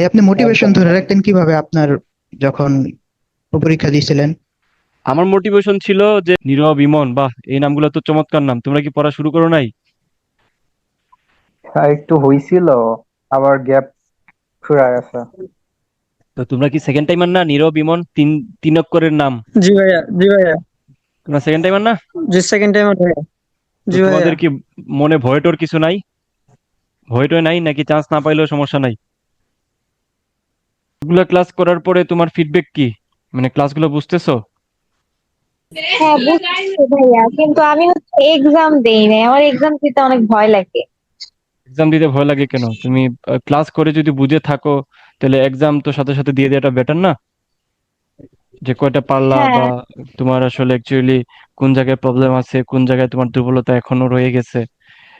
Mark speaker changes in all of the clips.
Speaker 1: ভাই আপনি মোটিভেশন ধরে রাখতেন কীভাবে আপনার যখন পরীক্ষা দিয়েছিলেন?
Speaker 2: আমার মোটিভেশন ছিল যে নীরব ইমন বাহ এই নামগুলো তো চমৎকার নাম তোমরা কি পড়া শুরু করো নাই?
Speaker 3: হ্যাঁ একটু হইছিল আবার গ্যাপ ফুরা গেছে।
Speaker 2: তো তোমরা কি সেকেন্ড টাইমার না? নীরব ইমন তিন তিন অক্ষরের নাম।
Speaker 4: জি ভাইয়া জি ভাইয়া।
Speaker 2: তোমরা সেকেন্ড টাইমার না?
Speaker 4: জি সেকেন্ড টাইম ভাইয়া। জি ভাইয়া।
Speaker 2: তোমাদের কি মনে ভয় টর কিছু নাই? ভয় টয় নাই নাকি চান্স না পাইলেও সমস্যা নাই? এগুলো ক্লাস করার পরে তোমার ফিডব্যাক কি? মানে ক্লাসগুলো বুঝতেছো?
Speaker 5: হ্যাঁ বুঝছি ভাইয়া কিন্তু আমি হচ্ছে এক্সাম দেই নাই। আমার এক্সাম দিতে অনেক ভয় লাগে।
Speaker 2: এক্সাম দিতে ভয় লাগে কেন? তুমি ক্লাস করে যদি বুঝে থাকো তাহলে এক্সাম তো সাথে সাথে দিয়ে দেওয়াটা বেটার না? যে কয়টা পারলা
Speaker 5: হ্যাঁ।
Speaker 2: বা তোমার আসলে অ্যাকচুয়ালি কোন জায়গায় প্রবলেম আছে কোন জায়গায় তোমার দুর্বলতা এখনও রয়ে গেছে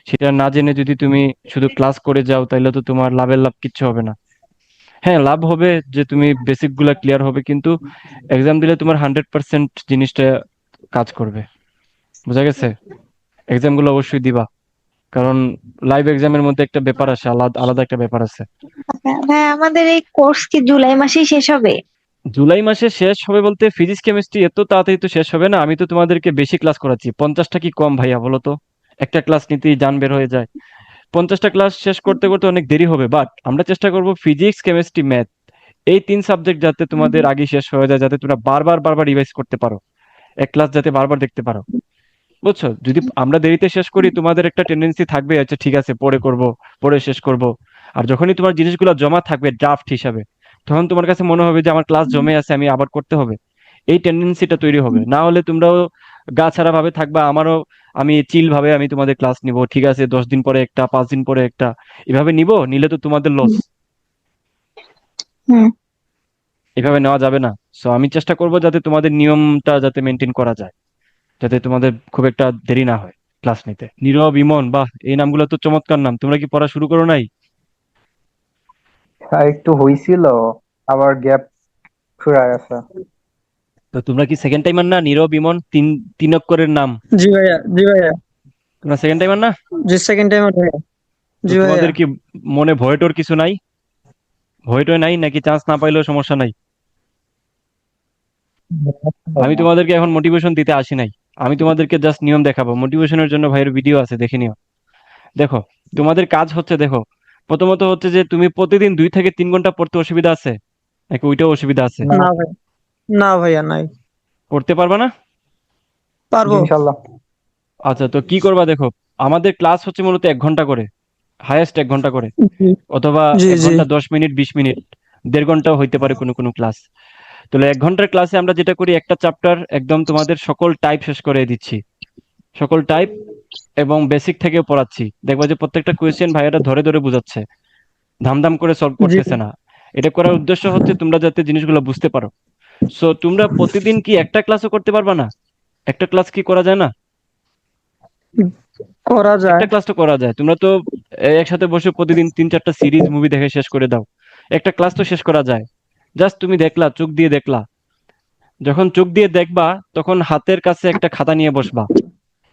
Speaker 2: সেটা না জেনে যদি তুমি শুধু ক্লাস করে যাও তাহলে তো তোমার লাভের লাভ কিচ্ছু হবে না। হ্যাঁ লাভ হবে যে তুমি বেসিকগুলা ক্লিয়ার হবে কিন্তু এক্সাম দিলে তোমার হান্ড্রেড পার্সেন্ট জিনিসটা কাজ করবে। বোঝা গেছে? এক্সামগুলো অবশ্যই দিবা। কারণ লাইভ এক্সামের মধ্যে একটা ব্যাপার আছে আলাদা আলাদা একটা ব্যাপার আছে।
Speaker 5: হ্যাঁ আমাদের এই কোর্স কি জুলাই মাসেই শেষ হবে?
Speaker 2: জুলাই মাসে শেষ হবে বলতে ফিজিক্স কেমিস্ট্রি এত তাড়াতাড়ি তো শেষ হবে না আমি তো তোমাদেরকে বেশি ক্লাস করাচ্ছি। পঞ্চাশটা কি কম ভাইয়া বলো তো? একটা ক্লাস নিতেই যান বের হয়ে যায়। পঞ্চাশটা ক্লাস শেষ করতে করতে অনেক দেরি হবে বাট আমরা চেষ্টা করব ফিজিক্স কেমিস্ট্রি ম্যাথ এই তিন সাবজেক্ট যাতে তোমাদের আগে শেষ হয়ে যায় যাতে তোমরা বারবার বারবার রিভাইজ করতে পারো। এক ক্লাস যাতে বারবার দেখতে পারো। বুঝছ? যদি আমরা দেরিতে শেষ করি তোমাদের একটা টেন্ডেন্সি থাকবে আচ্ছা ঠিক আছে পরে করব পরে শেষ করব। আর যখনই তোমার জিনিসগুলো জমা থাকবে ড্রাফট হিসাবে তখন তোমার কাছে মনে হবে যে আমার ক্লাস জমে আছে আমি আবার করতে হবে। এই টেন্ডেন্সিটা তৈরি হবে। না হলে তোমরাও গা ছাড়া ভাবে থাকবা আমারও আমি চিল ভাবে আমি তোমাদের ক্লাস নিব ঠিক আছে? দশ দিন পরে একটা পাঁচ দিন পরে একটা এভাবে নিব? নিলে তো তোমাদের লস
Speaker 5: হুম।
Speaker 2: এভাবে নেওয়া যাবে না। সো আমি চেষ্টা করব যাতে তোমাদের নিয়মটা যাতে মেনটেন করা যায়। যাতে তোমাদের খুব একটা দেরি না হয় ক্লাস নিতে। নীরব ইমন বাহ এই নামগুলো তো চমৎকার নাম। তোমরা কি পড়া শুরু করো নাই?
Speaker 3: হ্যাঁ একটু হইছিল আবার গ্যাপ ফুরা গেছে
Speaker 2: তো তোমরা কি সেকেন্ড টাইমার না? নীরব ইমন তিন তিন অক্ষরের নাম?
Speaker 4: জি ভাইয়া জি ভাইয়া।
Speaker 2: তোমরা সেকেন্ড টাইমার না?
Speaker 4: জি সেকেন্ড টাইম ভাইয়া। জি ভাইয়া।
Speaker 2: তোমাদের কি মনে ভয় টর কিছু নাই? ভয় টয় নাই? নাকি চান্স না পাইলেও সমস্যা নাই? আমি তোমাদেরকে এখন মোটিভেশন দিতে আসি নাই। আমি তোমাদেরকে জাস্ট নিয়ম দেখাবো। মোটিভেশনের জন্য ভাইয়ের ভিডিও আছে দেখে নিও। দেখো তোমাদের কাজ হচ্ছে দেখো। প্রথমত হচ্ছে যে তুমি প্রতিদিন দুই থেকে তিন ঘণ্টা পড়তে অসুবিধা আছে? নাকি ওইটাও অসুবিধা আছে?
Speaker 4: না ভাইয়া নাই।
Speaker 2: পড়তে পারবা না?
Speaker 4: পারব।
Speaker 3: ইনশাল্লাহ।
Speaker 2: আচ্ছা তো কি করবা দেখো আমাদের ক্লাস হচ্ছে মূলত এক ঘণ্টা করে হাইয়েস্ট এক ঘণ্টা করে অথবা এক ঘণ্টা দশ মিনিট বিশ মিনিট দেড় ঘন্টাও হইতে পারে কোনো কোনো ক্লাস তাহলে এক ঘণ্টার ক্লাসে আমরা যেটা করি একটা চ্যাপ্টার একদম তোমাদের সকল টাইপ শেষ করে দিচ্ছি। সকল টাইপ এবং বেসিক থেকে পড়াচ্ছি। দেখবা যে প্রত্যেকটা কোয়েশ্চেন ভাইয়ারা ধরে ধরে বুঝাচ্ছে। ধামধাম করে সলভ করতেছে না। এটা করার উদ্দেশ্য হচ্ছে তোমরা যাতে জিনিসগুলো বুঝতে পারো। সো তোমরা প্রতিদিন কি একটা ক্লাসও করতে পারবা না? একটা ক্লাস কি করা যায় না?
Speaker 4: করা যায়।
Speaker 2: একটা ক্লাস তো করা যায়। তোমরা তো একসাথে বসে প্রতিদিন তিন চারটা সিরিজ মুভি দেখে শেষ করে দাও। একটা ক্লাস তো শেষ করা যায়। জাস্ট তুমি দেখলা চোখ দিয়ে দেখলা। যখন চোখ দিয়ে দেখবা তখন হাতের কাছে একটা খাতা নিয়ে বসবা।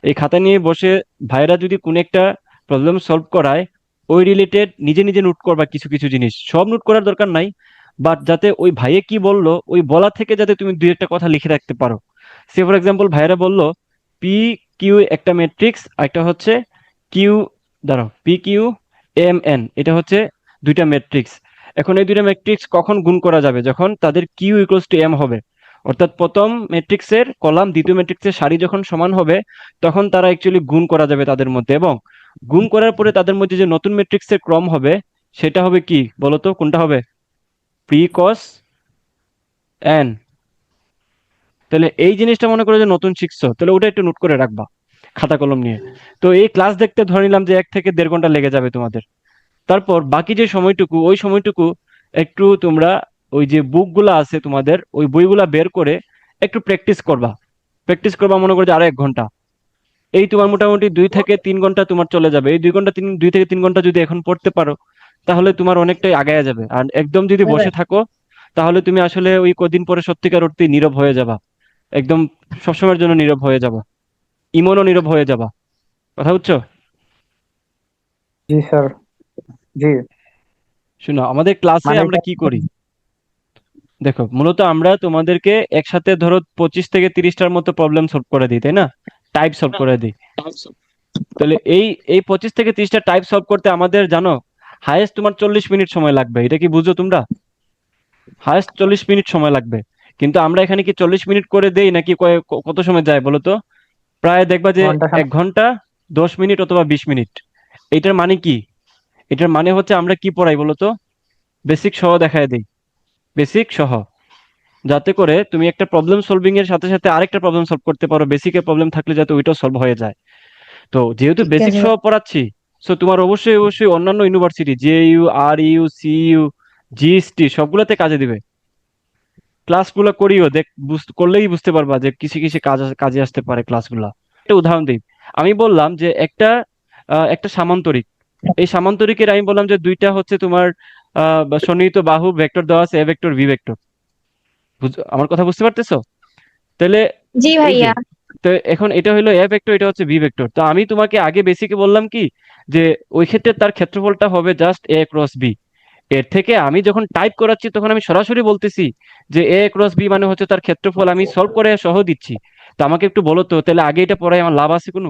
Speaker 2: এই খাতা নিয়ে বসে ভাইরা যদি কোনো একটা প্রবলেম সলভ করায় ওই রিলেটেড নিজে নিজে নোট করবা কিছু কিছু জিনিস। সব নোট করার দরকার নাই। বাট যাতে ওই ভাইয়ে কি বলল, ওই বলা থেকে যাতে তুমি দুই একটা কথা লিখে রাখতে পারো। সে ফর এক্সাম্পল ভাইরা বলল পি কিউ একটা ম্যাট্রিক্স একটা হচ্ছে কিউ দাঁড়াও পি কিউ এম এন এটা হচ্ছে দুইটা ম্যাট্রিক্স এখন এই দুইটা ম্যাট্রিক্স কখন গুণ করা যাবে? যখন তাদের কিউ ইকুয়ালস টু এম হবে। অর্থাৎ প্রথম ম্যাট্রিক্সের কলাম, দ্বিতীয় ম্যাট্রিক্সের সারি যখন সমান হবে, তখন তারা অ্যাকচুয়ালি গুণ করা যাবে তাদের মধ্যে। এবং গুণ করার পরে তাদের মধ্যে যে নতুন ম্যাট্রিক্সের ক্রম হবে, সেটা হবে কি? বলতো কোনটা হবে? পি কস এন তাহলে এই জিনিসটা মনে করে যে নতুন শিখছো, তাহলে ওটা একটু নোট করে রাখবা, খাতা কলম নিয়ে। তো এই ক্লাস দেখতে ধরে নিলাম যে এক থেকে দেড় ঘণ্টা লেগে যাবে তোমাদের। তারপর বাকি যে সময়টুকু, ওই সময়টুকু একটু তোমরা ওই যে বুকগুলো আছে তোমাদের, ওই বইগুলা বের করে একটু প্র্যাকটিস করবা। প্র্যাকটিস করবা মনে করো যে আরও এক ঘণ্টা। এই তোমার মোটামুটি দুই থেকে তিন ঘণ্টা তোমার চলে যাবে। এই দুই ঘণ্টা তিন, দুই থেকে তিন ঘণ্টা যদি এখন পড়তে পারো তাহলে তোমার অনেকটাই আগায় যাবে। আর একদম যদি বসে থাকো তাহলে তুমি আসলে ওই কদিন পরে সত্যিকার অর্থে নীরব হয়ে যাবা। একদম সবসময়ের জন্য নীরব হয়ে যাবা। ইমনও নীরব হয়ে যাবা। কথা বুঝছ?
Speaker 3: জি স্যার। জি।
Speaker 2: শুনো আমাদের ক্লাসে
Speaker 3: মানে
Speaker 2: আমরা কি করি? দেখো মূলত আমরা তোমাদেরকে একসাথে ধরো পঁচিশ থেকে তিরিশটার মতো প্রবলেম সলভ করে দিই তাই না? টাইপ সলভ করে দিই। তাহলে এই এই পঁচিশ থেকে তিরিশটা টাইপ সলভ করতে আমাদের জানো হায়েস্ট তোমার চল্লিশ মিনিট সময় লাগবে। এটা কি বুঝো তোমরা? হায়েস্ট চল্লিশ মিনিট সময় লাগবে। কিন্তু আমরা এখানে কি চল্লিশ মিনিট করে দেই নাকি কত সময় যায় বলো তো? প্রায় দেখবা যে এক ঘণ্টা দশ মিনিট অথবা বিশ মিনিট। এটার মানে কি? এটার মানে হচ্ছে আমরা কি পড়াই বলো তো? বেসিক সহ দেখায় দিই। বেসিক সহ। যাতে করে তুমি একটা প্রবলেম সলভিং এর সাথে সাথে আরেকটা প্রবলেম সলভ করতে পারো। বেসিকের প্রবলেম থাকলে যাতে ওইটাও সলভ হয়ে যায়। তো যেহেতু বেসিক সহ পড়াচ্ছি সো তোমার অবশ্যই অবশ্যই অন্যান্য university J U R U C U GST সবগুলোতে কাজে দিবে। ক্লাসগুলো করিও দেখ করলেই বুঝতে পারবা যে কিছু কিছু কাজ কাজে আসতে পারে ক্লাসগুলা একটা উদাহরণ দিই। আমি বললাম যে একটা একটা সামান্তরিক। এই সামান্তরিকের আমি বললাম যে দুইটা হচ্ছে তোমার সন্নিহিত বাহু ভেক্টর দেওয়া আছে এ ভেক্টর ভি ভেক্টর। আমার কথা বুঝতে পারতেছো? তাহলে
Speaker 5: জি ভাইয়া।
Speaker 2: তো এখন এটা হলো এ ভেক্টর এটা হচ্ছে ভি ভেক্টর। তো আমি তোমাকে আগে বেসিকে বললাম কি যে ওই ক্ষেত্রে তার ক্ষেত্রফলটা হবে জাস্ট এ ক্রস বি এর থেকে আমি যখন টাইপ করাচ্ছি তখন আমি সরাসরি বলতেছি যে এ ক্রস বি মানে হচ্ছে তার ক্ষেত্রফল আমি সলভ করে সহ দিচ্ছি। তো আমাকে একটু বলো তো তাহলে আগে এটা পড়াই আমার লাভ আছে কোনো?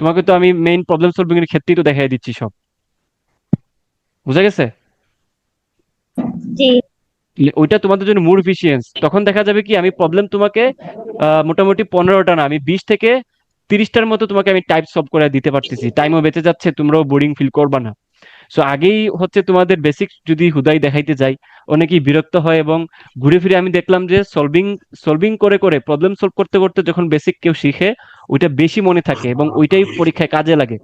Speaker 2: তোমাকে তো আমি মেইন প্রবলেম সলভিং এর ক্ষেত্রেই তো দেখাই দিচ্ছি সব। বুঝা গেছে?
Speaker 5: জি।
Speaker 2: ওইটা তোমাদের জন্য মোর এফিসিয়েন্স তখন দেখা যাবে কি আমি প্রবলেম তোমাকে আহ, মোটামুটি পনেরোটা না আমি বিশ থেকে তিরিশটার মতো তোমাকে আমি টাইপ সলভ করে দিতে পারতেছি। টাইমও বেঁচে যাচ্ছে তোমরাও বোরিং ফিল করবা না। সো আগেই হচ্ছে তোমাদের বেসিক যদি হুদাই দেখাইতে যাই অনেকেই বিরক্ত হয় এবং ঘুরে ফিরে আমি দেখলাম যে সলভিং সলভিং করে করে প্রবলেম সলভ করতে করতে যখন বেসিক কেউ শিখে ওইটা বেশি মনে থাকে এবং ওইটাই পরীক্ষায় কাজে লাগে।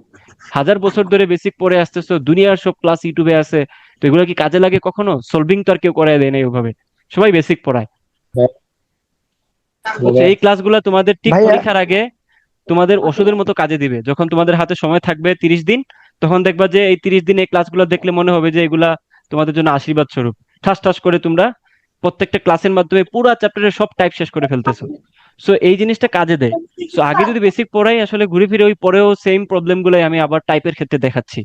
Speaker 2: হাজার বছর ধরে বেসিক পড়ে আসতেছো দুনিয়ার সব ক্লাস ইউটিউবে আছে তো এগুলো কি কাজে লাগে কখনো? সলভিং তো আর কেউ করায় দেয় না ওইভাবে সবাই বেসিক পড়ায়। তো এই ক্লাসগুলো তোমাদের ঠিক পরীক্ষার আগে তোমাদের ওষুধের মতো কাজে দিবে। যখন তোমাদের হাতে সময় থাকবে তিরিশ দিন, তখন দেখবা যে এই তিরিশ দিন এই ক্লাসগুলো দেখলে মনে হবে যে এগুলা তোমাদের জন্য আশীর্বাদ স্বরূপ। ঠাস ঠাস করে তোমরা প্রত্যেকটা ক্লাসের মাধ্যমে পুরো চ্যাপ্টারের সব টাইপ শেষ করে ফেলতেছো। সো এই জিনিসটা কাজে দেয়। সো আগে যদি বেসিক পড়াই, আসলে ঘুরে ফিরে ওই পরেও সেম প্রবলেম গুলাই আমি আবার টাইপের ক্ষেত্রে দেখাচ্ছি।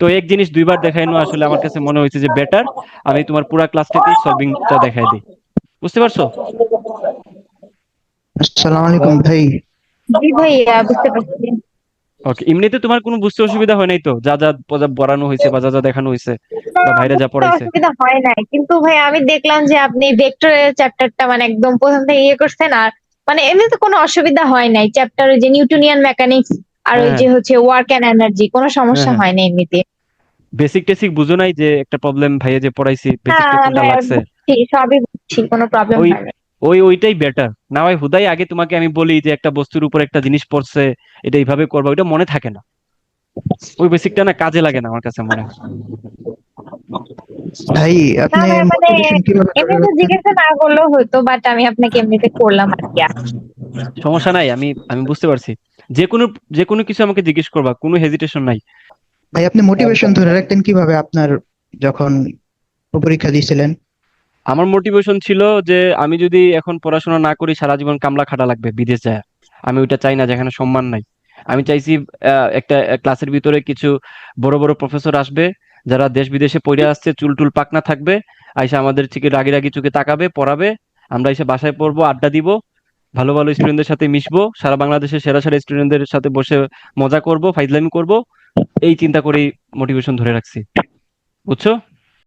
Speaker 2: তো এক জিনিস দুইবার দেখানো আসলে আমার কাছে মনে হয়েছে যে বেটার আমি তোমার পুরো ক্লাসটাতেই সলভিংটা দেখাই দিই। বুঝতে পারছ?
Speaker 1: আসসালামু আলাইকুম ভাই।
Speaker 5: জি ভাইয়া বুঝতে পারছি।
Speaker 2: ওকে এমনিতে তোমার কোনো বুঝতে অসুবিধা হয় নাই তো? যা যা পড়ানো হয়েছে বা যা যা দেখানো হয়েছে বা ভাইরা যা পড়াইছে?
Speaker 5: অসুবিধা হয় নাই। কিন্তু ভাই আমি দেখলাম যে আপনি ভেক্টরের চ্যাপ্টারটা মানে একদম প্রথম থেকে ইয়ে করছেন আর মানে এমনিতে কোনো অসুবিধা হয় নাই। চ্যাপ্টার ওই যে নিউটনিয়ান মেকানিক্স আর ওই
Speaker 2: হ্যাঁ।
Speaker 5: যে হচ্ছে ওয়ার্ক এন্ড এনার্জি কোনো সমস্যা
Speaker 2: হ্যাঁ,
Speaker 5: হয় না এমনিতে।
Speaker 2: বেসিক টেসিক বুঝো নাই যে একটা প্রবলেম ভাইয়া যে পড়াইছি
Speaker 5: হ্যাঁ,
Speaker 2: কোনটা
Speaker 5: হ্যাঁ,
Speaker 2: লাগছে
Speaker 5: সবই বুঝছি কোনো প্রবলেম হয় না
Speaker 2: ওই ওইটাই বেটার না হয় হুদাই আগে তোমাকে আমি বলি যে একটা বস্তুর উপর একটা জিনিস পড়ছে এটা এইভাবে করবা ওইটা মনে থাকে না। ওই বেসিকটা না কাজে লাগে না আমার কাছে মনে হয়।
Speaker 1: ভাই আপনি
Speaker 5: মানে এমনিতে জিজ্ঞাসা না করলেও হতো বাট আমি আপনাকে এমনিতে করলাম আর কি।
Speaker 2: সমস্যা নাই আমি আমি বুঝতে পারছি। যে কোনো যে কোনো কিছু আমাকে জিজ্ঞেস করবা কোনো হেজিটেশন নাই।
Speaker 1: ভাই আপনি মোটিভেশন ধরে রাখতেন কীভাবে আপনার যখন পরীক্ষা দিয়েছিলেন?
Speaker 2: আমার মোটিভেশন ছিল যে আমি যদি এখন পড়াশোনা না করি, সারা জীবন কামলা খাটা লাগবে বিদেশ যায়। আমি ওইটা চাই না, যেখানে সম্মান নাই। আমি চাইছি একটা ক্লাসের ভিতরে কিছু বড় বড় প্রফেসর আসবে, যারা দেশ বিদেশে পড়ে আসছে, চুল টুল পাকনা থাকবে, আইসা আমাদের থেকে রাগি রাগি চোখে তাকাবে, পড়াবে। আমরা এসে বাসায় পড়ব, আড্ডা দিব, ভালো ভালো স্টুডেন্টদের সাথে মিশবো, সারা বাংলাদেশের সেরা সেরা স্টুডেন্টদের সাথে বসে মজা করব ফাইজলামি করব। এই চিন্তা করেই মোটিভেশন ধরে রাখছি। বুঝছ?